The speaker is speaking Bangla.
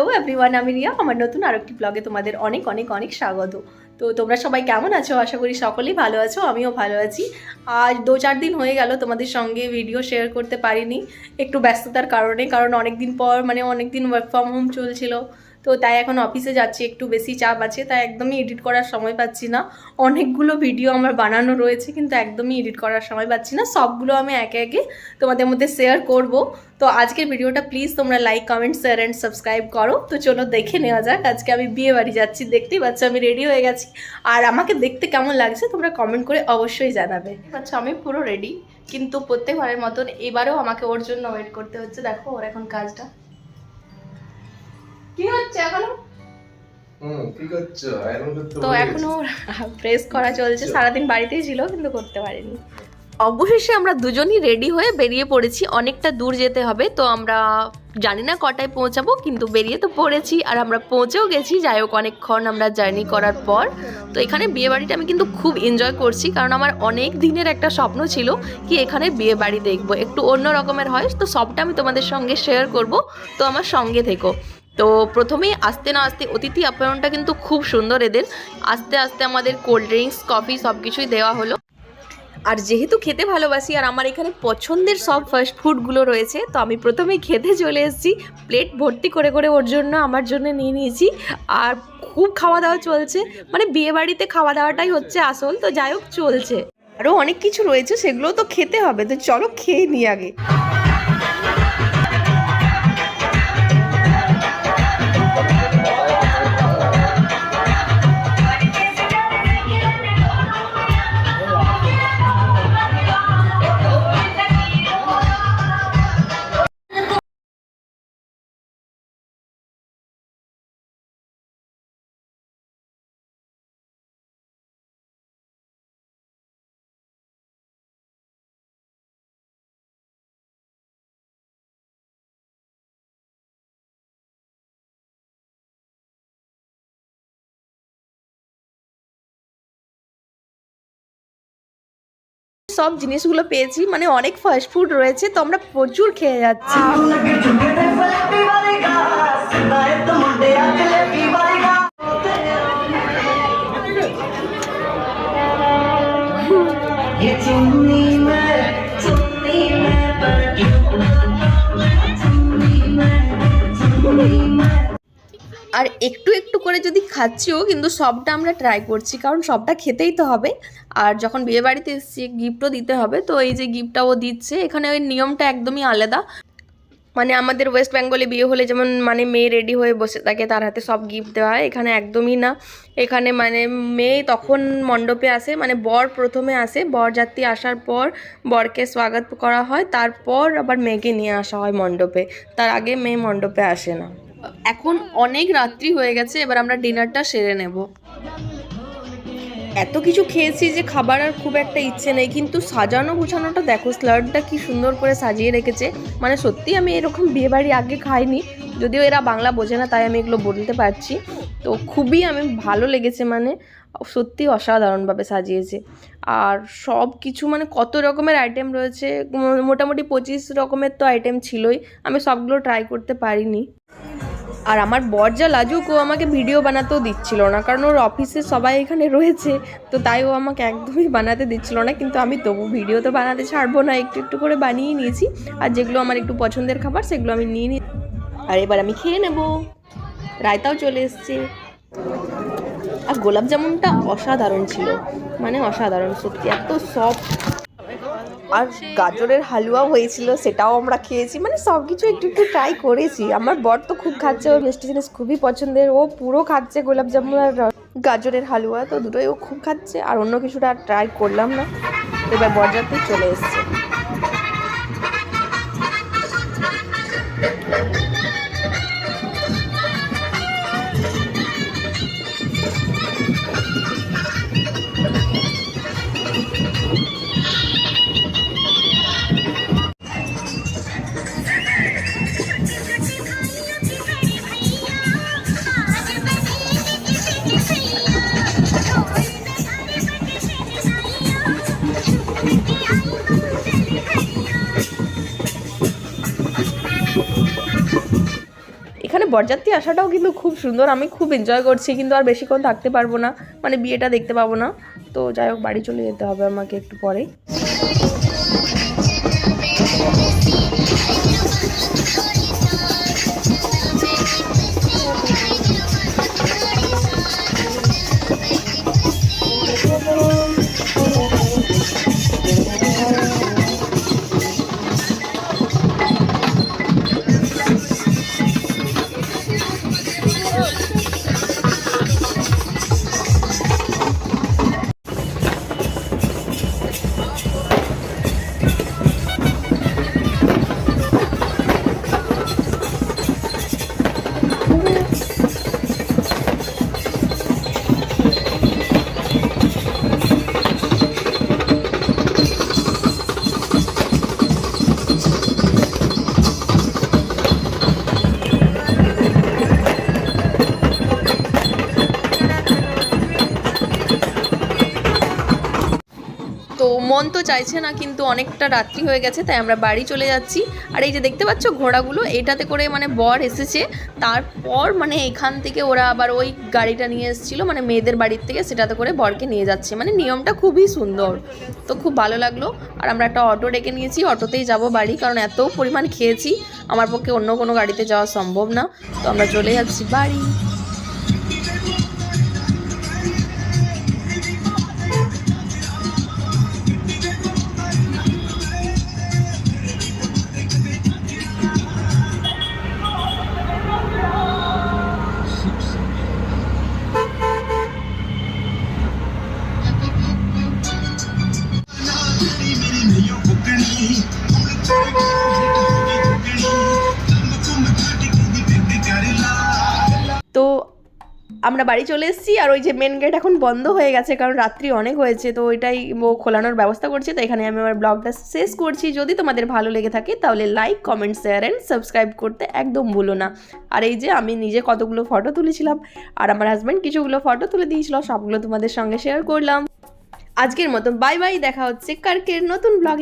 হ্যালো এভরিওয়ান আমি রিয়া। আমার নতুন আরেকটি ব্লগে তোমাদের অনেক অনেক অনেক স্বাগত। তো তোমরা সবাই কেমন আছো? আশা করি সকলেই ভালো আছো, আমিও ভালো আছি। আজ দু চার দিন হয়ে গেল তোমাদের সঙ্গে ভিডিও শেয়ার করতে পারিনি। একটু ব্যস্ততার কারণে, কারণ অনেক দিন পর মানে অনেক দিন ওয়ার্ক ফ্রম হোম চলছিল। তো তাই এখন অফিসে যাচ্ছি, একটু বেশি চাপ আছে, তাই একদমই এডিট করার সময় পাচ্ছি না। অনেকগুলো ভিডিও আমার বানানো রয়েছে, কিন্তু একদমই এডিট করার সময় পাচ্ছি না। সবগুলো আমি একে একে তোমাদের মধ্যে শেয়ার করব। তো আজকের ভিডিওটা প্লিজ তোমরা like comment share and subscribe করো। তো চলো দেখে নেওয়া যাক, আজকে আমি বিয়ে বাড়ি যাচ্ছি, দেখতেই পাচ্ছ আমি রেডি হয়ে গেছি। আর আমাকে দেখতে কেমন লাগছে তোমরা কমেন্ট করে অবশ্যই জানাবে। আচ্ছা আমি পুরো রেডি কিন্তু প্রত্যেকবারের মতন এবারেও আমাকে ওর জন্য ওয়েট করতে হচ্ছে। দেখো ওর এখন কাজটা। কি হচ্ছে এখনও? তো এখনও প্রেস করা চলছে সারাদিন বাড়িতেই ছিল কিন্তু করতে পারিনি। অবশেষে আমরা দুজনই রেডি হয়ে বেরিয়ে পড়েছি অনেকটা দূর যেতে হবে তো আমরা জানি না কটায় পৌঁছাবো কিন্তু বেরিয়ে তো পড়েছি আর আমরা পৌঁছেও গেছি যাই হোক অনেকক্ষণ আমরা জার্নি করার পর। তো এখানে বিয়ে বাড়িটা আমি কিন্তু খুব এনজয় করছি কারণ আমার অনেক দিনের একটা স্বপ্ন ছিল কি এখানে বিয়ে বাড়ি দেখব একটু অন্য রকমের হয় তো সবটা আমি তোমাদের সঙ্গে শেয়ার করব তো আমার সঙ্গে থেকো। তো প্রথমেই আসতে না আসতে অতিথি আপ্যায়নটা কিন্তু খুব সুন্দর এদের। আস্তে আস্তে আমাদের কোল্ড ড্রিঙ্কস কফি সব কিছুই দেওয়া হলো। আর যেহেতু খেতে ভালোবাসি আর আমার এখানে পছন্দের সব ফাস্ট ফুডগুলো রয়েছে, তো আমি প্রথমেই খেতে চলে এসেছি। প্লেট ভর্তি করে করে ওর জন্য, আমার জন্য নিয়ে নিয়েছি। আর খুব খাওয়া দাওয়া চলছে। মানে বিয়ে বাড়িতে খাওয়া দাওয়াটাই হচ্ছে আসল। তো যাই হোক, চলছে। আরও অনেক কিছু রয়েছে সেগুলো তো খেতে হবে। তো চলো খেয়ে নিই আগে। সব জিনিসগুলো পেয়েছি মানে অনেক ফাস্ট ফুড রয়েছে তো আমরা প্রচুর খেয়ে যাচ্ছি ये चुन्नी मैं चुन्नी मैं पर क्यों আর একটু একটু করে যদি খাচ্ছিও, কিন্তু সবটা আমরা ট্রাই করছি, কারণ সবটা খেতেই তো হবে। আর যখন বিয়ে বাড়িতে এসেছি গিফটও দিতে হবে, তো এই যে গিফটটা ও দিচ্ছে, এখানে ওই নিয়মটা একদমই আলাদা। মানে আমাদের ওয়েস্ট বেঙ্গলে বিয়ে হলে যেমন মানে মেয়ে রেডি হয়ে বসে থাকে, তার হাতে সব গিফট দেওয়া হয়, এখানে একদমই না। এখানে মানে মেয়ে তখন মণ্ডপে আসে মানে বর প্রথমে আসে বর যাত্রী আসার পর বরকে স্বাগত করা হয়, তারপর আবার মেয়েকে নিয়ে আসা হয় মণ্ডপে। তার আগে মেয়ে মণ্ডপে আসে না। এখন অনেক রাত্রি হয়ে গেছে, এবার আমরা ডিনারটা সেরে নেব। এত কিছু খেয়েছি যে খাবার আর খুব একটা ইচ্ছে নেই, কিন্তু সাজানো গুছানোটা দেখো স্লাডটা কি সুন্দর করে সাজিয়ে রেখেছে। মানে সত্যি আমি এরকম বিয়ে বাড়ি আগে খাইনি, যদিও এরা বাংলা বোঝে না, তাই আমি এগুলো বলতে পারছি। তো খুবই আমি ভালো লেগেছে মানে সত্যি অসাধারণভাবে সাজিয়েছে। আর সব কিছু মানে কত রকমের আইটেম রয়েছে মোটামুটি পঁচিশ রকমের তো আইটেম ছিলই, আমি সবগুলো ট্রাই করতে পারিনি। আর আমার বর যা লাজুক, ও আমাকে ভিডিও বানাতেও দিচ্ছিল না, কারণ ওর অফিসে সবাই এখানে রয়েছে, তো তাই ও আমাকে একদমই বানাতে দিচ্ছিল না, কিন্তু আমি তবু ভিডিও তো বানাতে ছাড়বো না, একটু একটু করে বানিয়ে নিয়েছি, আর যেগুলো আমার একটু পছন্দের খাবার সেগুলো আমি নিয়ে নিই আর এবার আমি খেয়ে নেব। রায়তাও চলে এসছে। আর গোলাপ জামুনটা অসাধারণ ছিল মানে অসাধারণ, সত্যি এত সফট আর গাজরের হালুয়াও হয়েছিল, সেটাও আমরা খেয়েছি। মানে সব কিছু একটু একটু ট্রাই করেছি। আমার বর তো খুব খাচ্ছে, ওর মিষ্টি জিনিস খুবই পছন্দের। ও পুরো খাচ্ছে গোলাপ জামুন আর গাজরের হালুয়া, তো দুটোই ও খুব খাচ্ছে। আর অন্য কিছুটা ট্রাই করলাম না। এবার বরযাত্রী চলে এসছে। বরযাত্রী আসাটাও কিন্তু খুব সুন্দর। আমি খুব এনজয় করছি, কিন্তু আর বেশিক্ষণ থাকতে পারব না। মানে বিয়েটা দেখতে পাবো না। তো যাই হোক, বাড়ি চলে যেতে হবে আমাকে একটু পরেই। মন তো চাইছে না, কিন্তু অনেকটা রাত্রি হয়ে গেছে, তাই আমরা বাড়ি চলে যাচ্ছি। আর এই যে দেখতে পাচ্ছ ঘোড়াগুলো, এটাতে করে মানে বর এসেছে। তারপর মানে এখান থেকে ওরা আবার ওই গাড়িটা নিয়ে এসেছিল মানে মেয়েদের বাড়ির থেকে, সেটাতে করে বরকে নিয়ে যাচ্ছে। মানে নিয়মটা খুবই সুন্দর। তো খুব ভালো লাগল। আর আমরা একটা অটো ডেকে নিয়েছি, অটোতেই যাব বাড়ি, কারণ এত পরিমাণ খেয়েছি। আমার পক্ষে অন্য কোনো গাড়িতে যাওয়া সম্ভব না। তো আমরা চলে যাচ্ছি বাড়ি। আমরা বাড়ি চলে এসেছি আর ওই যে মেন গেট এখন বন্ধ হয়ে গেছে, কারণ রাত্রি অনেক হয়েছে, তো ওইটাই ও খোলানোর ব্যবস্থা করছে, তো এখানে আমি আমার ব্লগটা শেষ করছি। যদি তোমাদের ভালো লেগে থাকে, তাহলে like comment share and subscribe করতে একদম ভুলো না। আর এই যে আমি নিজে কতগুলো ফটো তুলেছিলাম, আর আমার হাজব্যান্ড কিছুগুলো ফটো তুলে দিয়েছিল, সবগুলো তোমাদের সঙ্গে শেয়ার করলাম। আজকের মতো বাই বাই দেখা হচ্ছে কার্কের নতুন ব্লগে